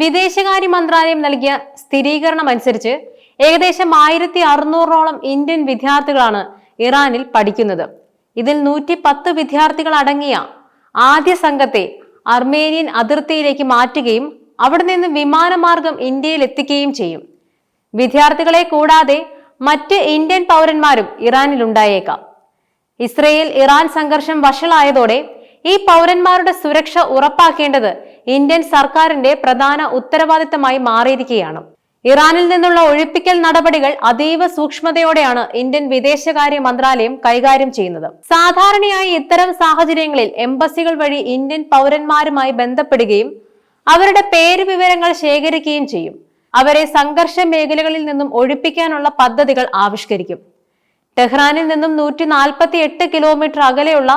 വിദേശകാര്യ മന്ത്രാലയം നൽകിയ സ്ഥിരീകരണം അനുസരിച്ച് ഏകദേശം ആയിരത്തി അറുന്നൂറോളം ഇന്ത്യൻ വിദ്യാർത്ഥികളാണ് ഇറാനിൽ പഠിക്കുന്നത്. ഇതിൽ നൂറ്റി പത്ത് വിദ്യാർത്ഥികൾ അടങ്ങിയ ആദ്യ സംഘത്തെ അർമേനിയൻ അതിർത്തിയിലേക്ക് മാറ്റുകയും അവിടെ നിന്ന് വിമാനമാർഗം ഇന്ത്യയിൽ എത്തിക്കുകയും ചെയ്യും. വിദ്യാർത്ഥികളെ കൂടാതെ മറ്റ് ഇന്ത്യൻ പൗരന്മാരും ഇറാനിൽ ഉണ്ടായേക്കാം ഇസ്രയേൽ ഇറാൻ സംഘർഷം വഷളായതോടെ ഈ പൗരന്മാരുടെ സുരക്ഷ ഉറപ്പാക്കേണ്ടത് ഇന്ത്യൻ സർക്കാരിന്റെ പ്രധാന ഉത്തരവാദിത്തമായി മാറിയിരിക്കുകയാണ്. ഇറാനിൽ നിന്നുള്ള ഒഴിപ്പിക്കൽ നടപടികൾ അതീവ സൂക്ഷ്മതയോടെയാണ് ഇന്ത്യൻ വിദേശകാര്യ മന്ത്രാലയം കൈകാര്യം ചെയ്യുന്നത്. സാധാരണയായി ഇത്തരം സാഹചര്യങ്ങളിൽ എംബസികൾ വഴി ഇന്ത്യൻ പൗരന്മാരുമായി ബന്ധപ്പെടുകയും അവരുടെ പേര് വിവരങ്ങൾ ശേഖരിക്കുകയും ചെയ്യും. അവരെ സംഘർഷ മേഖലകളിൽ നിന്നും ഒഴിപ്പിക്കാനുള്ള പദ്ധതികൾ ആവിഷ്കരിക്കും. ടെഹ്റാനിൽ നിന്നും നൂറ്റി നാൽപ്പത്തി എട്ട് കിലോമീറ്റർ അകലെയുള്ള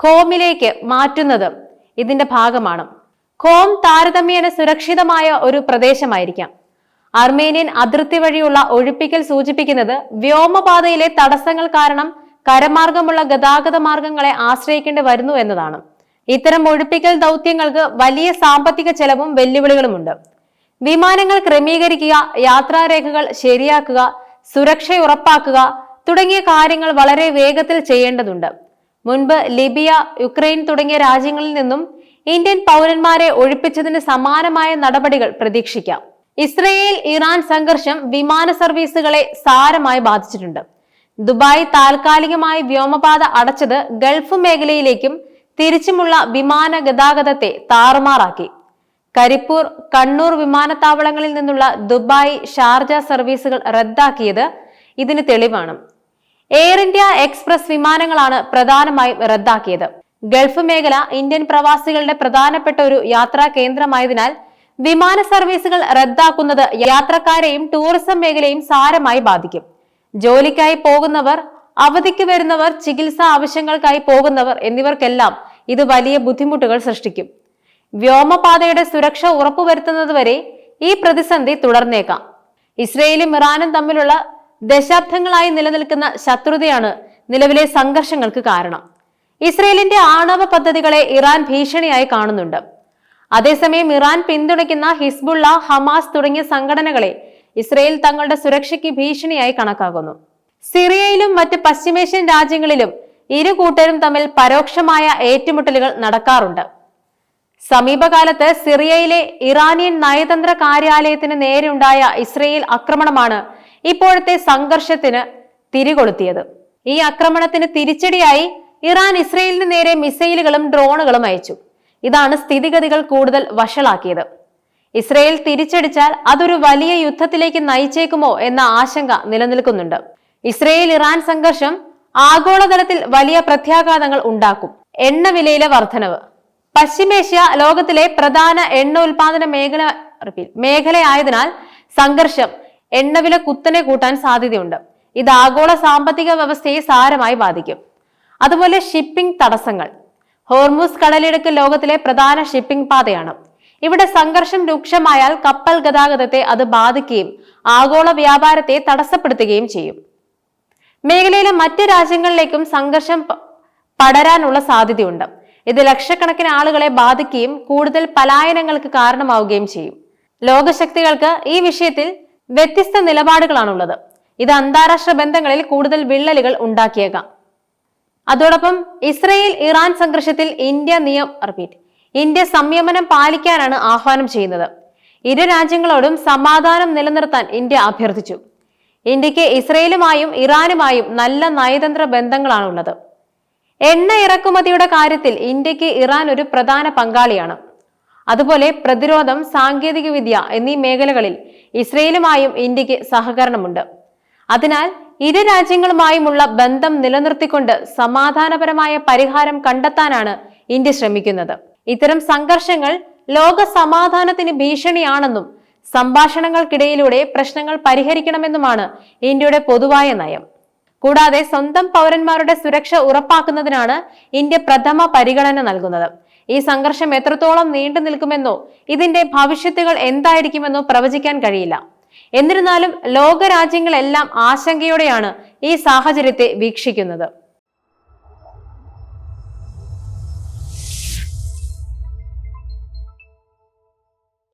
ഖോമിലേക്ക് മാറ്റുന്നത് ഇതിന്റെ ഭാഗമാണ്. കോം താരതമ്യേന സുരക്ഷിതമായ ഒരു പ്രദേശമായിരിക്കാം. അർമേനിയൻ അതിർത്തി വഴിയുള്ള ഒഴിപ്പിക്കൽ സൂചിപ്പിക്കുന്നത് വ്യോമപാതയിലെ തടസ്സങ്ങൾ കാരണം കരമാർഗമുള്ള ഗതാഗത മാർഗങ്ങളെ ആശ്രയിക്കേണ്ടി വരുന്നു എന്നതാണ്. ഇത്തരം ഒഴിപ്പിക്കൽ ദൗത്യങ്ങൾക്ക് വലിയ സാമ്പത്തിക ചെലവും വെല്ലുവിളികളുമുണ്ട്. വിമാനങ്ങൾ ക്രമീകരിക്കുക യാത്രാരേഖകൾ ശരിയാക്കുക സുരക്ഷ ഉറപ്പാക്കുക തുടങ്ങിയ കാര്യങ്ങൾ വളരെ വേഗത്തിൽ ചെയ്യേണ്ടതുണ്ട്. മുൻപ് ലിബിയ യുക്രൈൻ തുടങ്ങിയ രാജ്യങ്ങളിൽ നിന്നും ഇന്ത്യൻ പൗരന്മാരെ ഒഴിപ്പിച്ചതിന് സമാനമായ നടപടികൾ പ്രതീക്ഷിക്കാം. ഇസ്രയേൽ ഇറാൻ സംഘർഷം വിമാന സർവീസുകളെ സാരമായി ബാധിച്ചിട്ടുണ്ട്. ദുബായ് താൽക്കാലികമായി വ്യോമപാത അടച്ചത് ഗൾഫ് മേഖലയിലേക്കും തിരിച്ചുമുള്ള വിമാന ഗതാഗതത്തെ താറുമാറാക്കി. കരിപ്പൂർ കണ്ണൂർ വിമാനത്താവളങ്ങളിൽ നിന്നുള്ള ദുബായ് ഷാർജ സർവീസുകൾ റദ്ദാക്കിയത് ഇതിന് തെളിവാണ്. എയർ ഇന്ത്യ എക്സ്പ്രസ് വിമാനങ്ങളാണ് പ്രധാനമായും റദ്ദാക്കിയത്. ഗൾഫ് മേഖല ഇന്ത്യൻ പ്രവാസികളുടെ പ്രധാനപ്പെട്ട ഒരു യാത്രാ കേന്ദ്രമായതിനാൽ വിമാന സർവീസുകൾ റദ്ദാക്കുന്നത് യാത്രക്കാരെയും ടൂറിസം മേഖലയും സാരമായി ബാധിക്കും. ജോലിക്കായി പോകുന്നവർ അവധിക്ക് വരുന്നവർ ചികിത്സാ ആവശ്യങ്ങൾക്കായി പോകുന്നവർ എന്നിവർക്കെല്ലാം ഇത് വലിയ ബുദ്ധിമുട്ടുകൾ സൃഷ്ടിക്കും. വ്യോമപാതയുടെ സുരക്ഷ ഉറപ്പുവരുത്തുന്നതുവരെ ഈ പ്രതിസന്ധി തുടർന്നേക്കാം. ഇസ്രയേലും ഇറാനും തമ്മിലുള്ള ദശാബ്ദങ്ങളായി നിലനിൽക്കുന്ന ശത്രുതയാണ് നിലവിലെ സംഘർഷങ്ങൾക്ക് കാരണം. ഇസ്രയേലിന്റെ ആണവ പദ്ധതികളെ ഇറാൻ ഭീഷണിയായി കാണുന്നുണ്ട്. അതേസമയം ഇറാൻ പിന്തുണയ്ക്കുന്ന ഹിസ്ബുള്ള ഹമാസ് തുടങ്ങിയ സംഘടനകളെ ഇസ്രയേൽ തങ്ങളുടെ സുരക്ഷയ്ക്ക് ഭീഷണിയായി കണക്കാക്കുന്നു. സിറിയയിലും മറ്റ് പശ്ചിമേഷ്യൻ രാജ്യങ്ങളിലും ഇരു കൂട്ടരും തമ്മിൽ പരോക്ഷമായ ഏറ്റുമുട്ടലുകൾ നടക്കാറുണ്ട്. സമീപകാലത്ത് സിറിയയിലെ ഇറാനിയൻ നയതന്ത്ര കാര്യാലയത്തിന് നേരെയുണ്ടായ ഇസ്രയേൽ ആക്രമണമാണ് ഇപ്പോഴത്തെ സംഘർഷത്തിന് തിരികൊളുത്തിയത്. ഈ ആക്രമണത്തിന് തിരിച്ചടിയായി ഇറാൻ ഇസ്രയേലിന് നേരെ മിസൈലുകളും ഡ്രോണുകളും അയച്ചു. ഇതാണ് സ്ഥിതിഗതികൾ കൂടുതൽ വഷളാക്കിയത്. ഇസ്രയേൽ തിരിച്ചടിച്ചാൽ അതൊരു വലിയ യുദ്ധത്തിലേക്ക് നയിച്ചേക്കുമോ എന്ന ആശങ്ക നിലനിൽക്കുന്നുണ്ട്. ഇസ്രയേൽ ഇറാൻ സംഘർഷം ആഗോളതലത്തിൽ വലിയ പ്രത്യാഘാതങ്ങൾ ഉണ്ടാക്കും. എണ്ണ വിലയിലെ വർധനവ്. പശ്ചിമേഷ്യ ലോകത്തിലെ പ്രധാന എണ്ണ ഉൽപാദന മേഖല മേഖലയായതിനാൽ സംഘർഷം എണ്ണവില കുത്തനെ കൂട്ടാൻ സാധ്യതയുണ്ട്. ഇത് ആഗോള സാമ്പത്തിക വ്യവസ്ഥയെ സാരമായി ബാധിക്കും. അതുപോലെ ഷിപ്പിംഗ് തടസ്സങ്ങൾ. ഹോർമൂസ് കടലിടുക്ക് ലോകത്തിലെ പ്രധാന ഷിപ്പിംഗ് പാതയാണ്. ഇവിടെ സംഘർഷം രൂക്ഷമായാൽ കപ്പൽ ഗതാഗതത്തെ അത് ബാധിക്കുകയും ആഗോള വ്യാപാരത്തെ തടസ്സപ്പെടുത്തുകയും ചെയ്യും. മേഖലയിലെ മറ്റ് രാജ്യങ്ങളിലേക്കും സംഘർഷം പടരാനുള്ള സാധ്യതയുണ്ട്. ഇത് ലക്ഷക്കണക്കിന് ആളുകളെ ബാധിക്കുകയും കൂടുതൽ പലായനങ്ങൾക്ക് കാരണമാവുകയും ചെയ്യും. ലോകശക്തികൾക്ക് ഈ വിഷയത്തിൽ വ്യത്യസ്ത നിലപാടുകളാണുള്ളത്. ഇത് അന്താരാഷ്ട്ര ബന്ധങ്ങളിൽ കൂടുതൽ വിള്ളലുകൾ ഉണ്ടാക്കിയേക്കാം. അതോടൊപ്പം ഇസ്രയേൽ ഇറാൻ സംഘർഷത്തിൽ ഇന്ത്യ നിയം റിപ്പീറ്റ് ഇന്ത്യ സംയമനം പാലിക്കാനാണ് ആഹ്വാനം ചെയ്യുന്നത്. ഇരു രാജ്യങ്ങളോടും സമാധാനം നിലനിർത്താൻ ഇന്ത്യ അഭ്യർത്ഥിച്ചു. ഇന്ത്യയ്ക്ക് ഇസ്രയേലുമായും ഇറാനുമായും നല്ല നയതന്ത്ര ബന്ധങ്ങളാണുള്ളത്. എണ്ണ ഇറക്കുമതിയുടെ കാര്യത്തിൽ ഇന്ത്യയ്ക്ക് ഇറാൻ ഒരു പ്രധാന പങ്കാളിയാണ്. അതുപോലെ പ്രതിരോധം സാങ്കേതികവിദ്യ എന്നീ മേഖലകളിൽ ഇസ്രയേലുമായും ഇന്ത്യയ്ക്ക് സഹകരണമുണ്ട്. അതിനാൽ ഇരു രാജ്യങ്ങളുമായുമുള്ള ബന്ധം നിലനിർത്തിക്കൊണ്ട് സമാധാനപരമായ പരിഹാരം കണ്ടെത്താനാണ് ഇന്ത്യ ശ്രമിക്കുന്നത്. ഇത്തരം സംഘർഷങ്ങൾ ലോക സമാധാനത്തിന് ഭീഷണിയാണെന്നും സംഭാഷണങ്ങൾക്കിടയിലൂടെ പ്രശ്നങ്ങൾ പരിഹരിക്കണമെന്നുമാണ് ഇന്ത്യയുടെ പൊതുവായ നയം. കൂടാതെ സ്വന്തം പൗരന്മാരുടെ സുരക്ഷ ഉറപ്പാക്കുന്നതിനാണ് ഇന്ത്യ പ്രഥമ പരിഗണന നൽകുന്നത്. ഈ സംഘർഷം എത്രത്തോളം നീണ്ടു നിൽക്കുമെന്നോ ഇതിന്റെ ഭവിഷ്യത്തുകൾ എന്തായിരിക്കുമെന്നോ പ്രവചിക്കാൻ കഴിയില്ല. എന്നിരുന്നാലും ലോകരാജ്യങ്ങളെല്ലാം ആശങ്കയോടെയാണ് ഈ സാഹചര്യത്തെ വീക്ഷിക്കുന്നത്.